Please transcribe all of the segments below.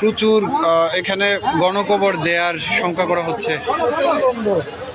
প্রচুর এখানে গণকবর দেয়ার শঙ্কা করা হচ্ছে।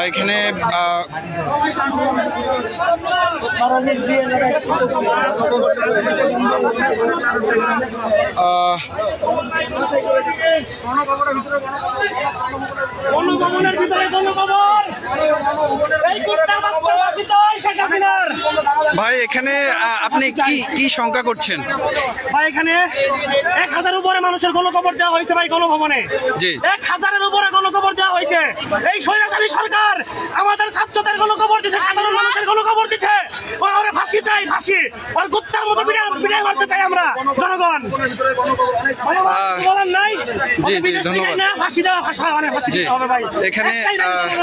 এখানে আহ, আহ, গণভবনের ভিতরে গণভবন এই কুত্তার বাচ্চা ফাঁসি চাই শেখ হাসিনার ভাই এখানে আহ, আপনি কি কি শঙ্কা করছেন? ভাই এখানে এক হাজার উপরে মানুষের গণকবর দেওয়া হয়েছে ভাই গণভবনে। জি। এক হাজারের উপরে গণকবর দেওয়া হয়েছে। এই স্বৈরাচারী সরকার আমাদের ছাত্রদের গণকবর দিচ্ছে সাধারণ মানুষের গণকবর দিচ্ছে ফাঁসি চাই ফাঁসি। ওর কুত্তার মতো বিড়াল বিড়াল মারতে চাই আমরা জনগণ। বলার নাই জি, জি, ধন্যবাদ। না, ফাঁসি দেওয়া ফাঁসি মানে ফাঁসি দিতে হবে ভাই। এখানে,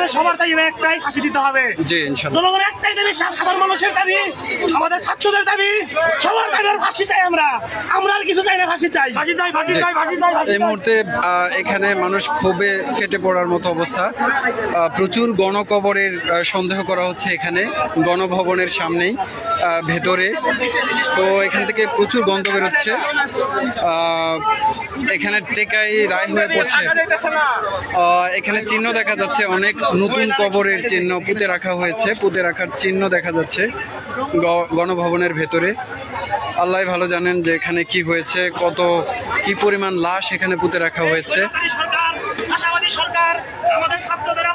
সবার দাবি একটাই ফাঁসি দিতে হবে। জি ইনশাল্লাহ। জনগণের একটাই দাবি সা- সাধারণ মানুষের দাবি আমাদের ছাত্রদের দাবি সবার দাবি আর ফাঁসি চাই আমরা। আমরা আর কিছু চাই না ফাঁসি চাই। ফাঁসি চাই ফাঁসি চাই ফাঁসি চাই এই মুহূর্তে এখানে মানুষ ক্ষোভে ফেটে পড়ার মতো অবস্থা। প্রচুর গণকবরের সন্দেহ করা হচ্ছে এখানে গণভবনের সামনেই। ভেতরে। তো এখান থেকে প্রচুর গন্ধ বেরোচ্ছে। এখানে টেকাই রায় হয়ে পড়ছে। এখানে চিহ্ন দেখা যাচ্ছে, অনেক নতুন কবরের চিহ্ন পুঁতে রাখা হয়েছে। পুঁতে রাখার চিহ্ন দেখা যাচ্ছে গণভবনের ভেতরে। আল্লাহ ভালো জানেন যে এখানে কি হয়েছে, কত, কি পরিমাণ লাশ এখানে পুঁতে রাখা হয়েছে। আশাবাদী সরকার আমাদের ছাত্রদের